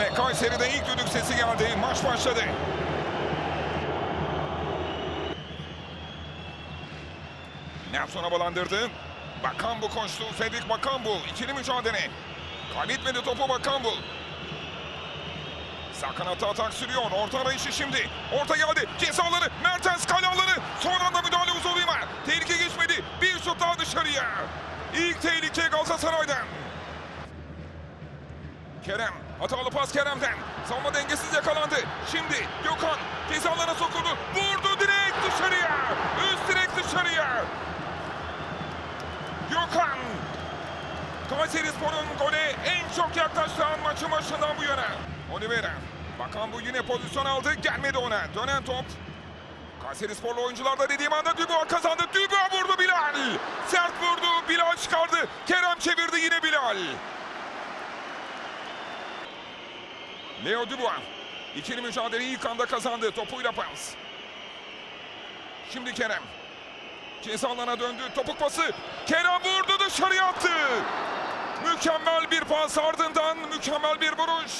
Ve Kayseri'de ilk düdük sesi geldi. Maç başladı. Nelson'a balandırdı. Bakambu koştu. Cedric Bakambu. İkili mücadele. Kaybetmedi topu Bakambu. Sağ kanatta atak sürüyor. Orta arayışı şimdi. Orta geldi. Cezaları. Mertens kale alanı. Son anda müdahale Uzoluyma. Tehlike geçmedi. Bir şut daha dışarıya. İlk tehlike Galatasaray'dan. Kerem. Hatalı pas Kerem'den. Savunma dengesiz yakalandı. Şimdi Gökhan cezalara sokuldu. Vurdu direkt dışarıya. Üst direkt dışarıya. Gökhan. Kayseri Spor'un gole en çok yaklaştığı an maçın başından bu yana. Oliveira. Bakan bu yine pozisyon aldı. Gelmedi ona. Dönen top. Kayseri Sporlu oyuncular da dediğim anda Dubois kazandı. Dubois vurdu Bilal. Sert vurdu. Bilal çıkardı. Kerem çevirdi yine Bilal. Leo Dubois. İkili mücadeleyi ilk anda kazandı. Topuyla pas. Şimdi Kerem. Ceza alanına döndü. Topuk pası. Kerem vurdu dışarıya attı. Mükemmel bir pas ardından mükemmel bir vuruş.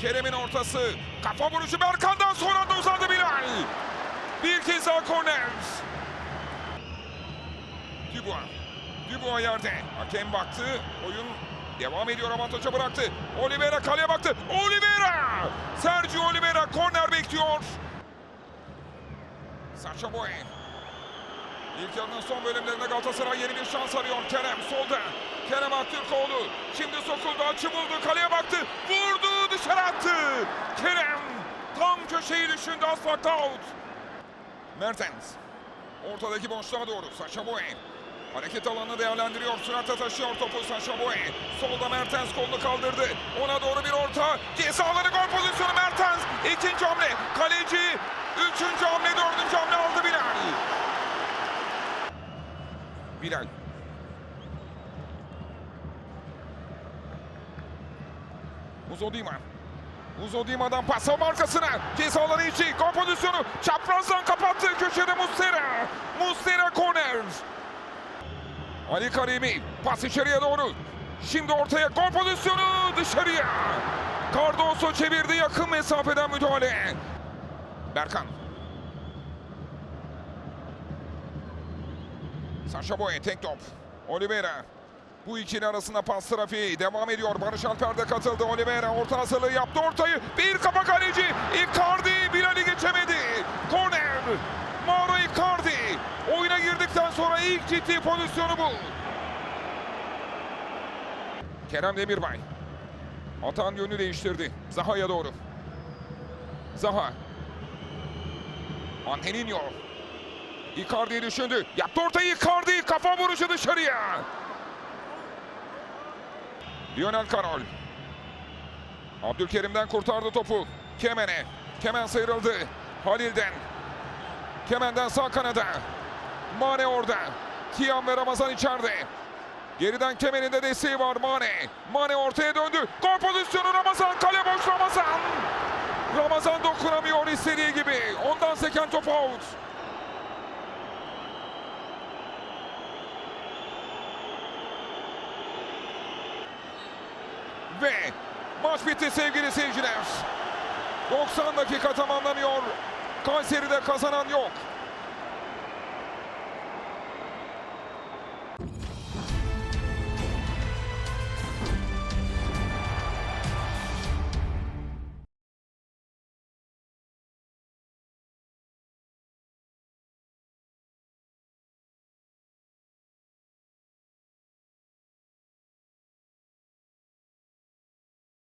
Kerem'in ortası. Kafa vuruşu Berkan'dan sonra da uzandı Bilal. Bir kez daha korner. Dubois. Dubois yerde. Hakem baktı. Oyun devam ediyor. Avantaja bıraktı. Oliveira kaleye baktı. Oliveira! Sergio Oliveira korner bekliyor. Sacha Boey. İlk yarının son bölümlerinde Galatasaray yeni bir şans arıyor. Kerem solda. Kerem Aktürkoğlu. Şimdi sokuldu. Açı buldu. Kaleye baktı. Vurdu. Dışarı attı. Kerem. Tam köşeyi düşündü. Asfalt out. Mertens. Ortadaki boşluğa doğru. Sacha Boey. Hareket alanını değerlendiriyor. Sürate taşıyor topu Sacha Boey. Solda Mertens kolunu kaldırdı. Ona doğru bir orta. Ceza gol pozisyonu Mertens. İkinci hamle. Kaleci. Üçüncü hamle. Dördüncü hamle aldı Bilal. Bilal. Uzodima. Uzodima'dan pas arkasına. Ceza alanı içi. Gol pozisyonu. Çaprazdan kapattı. Köşede Mustera. Mustera korner. Ali Karimi. Pas içeriye doğru. Şimdi ortaya gol pozisyonu. Dışarıya. Cardoso çevirdi. Yakın mesafeden müdahale. Berkan. Sacha Boey tek top. Oliveira. Bu ikili arasında pas trafiği devam ediyor. Barış Alper de katıldı. Oliveira orta hazırlığı yaptı ortayı. Bir kafa kaleci. Icardi Bilal'i geçemedi. Korner. Mauro Icardi. Sonra ilk ciddi pozisyonu bu. Kerem Demirbay. Atan yönünü değiştirdi. Zaha'ya doğru. Zaha. Angelinho. Icardi'yi düşündü. Yaptı ortayı Icardi. Kafa vuruşu dışarıya. Lionel Karol. Abdülkerim'den kurtardı topu. Kemen'e. Kemen sıyrıldı. Halil'den. Kemen'den sağ kanada. Mane orada. Tiam ve Ramazan içeride. Geriden Kemen'in de desteği var Mane. Mane ortaya döndü. Gol pozisyonu Ramazan. Kale boş Ramazan. Ramazan dokunamıyor istediği gibi. Ondan seken top out. Ve maç bitti sevgili seyirciler. 90 dakika tamamlanıyor. Kayseri'de kazanan yok.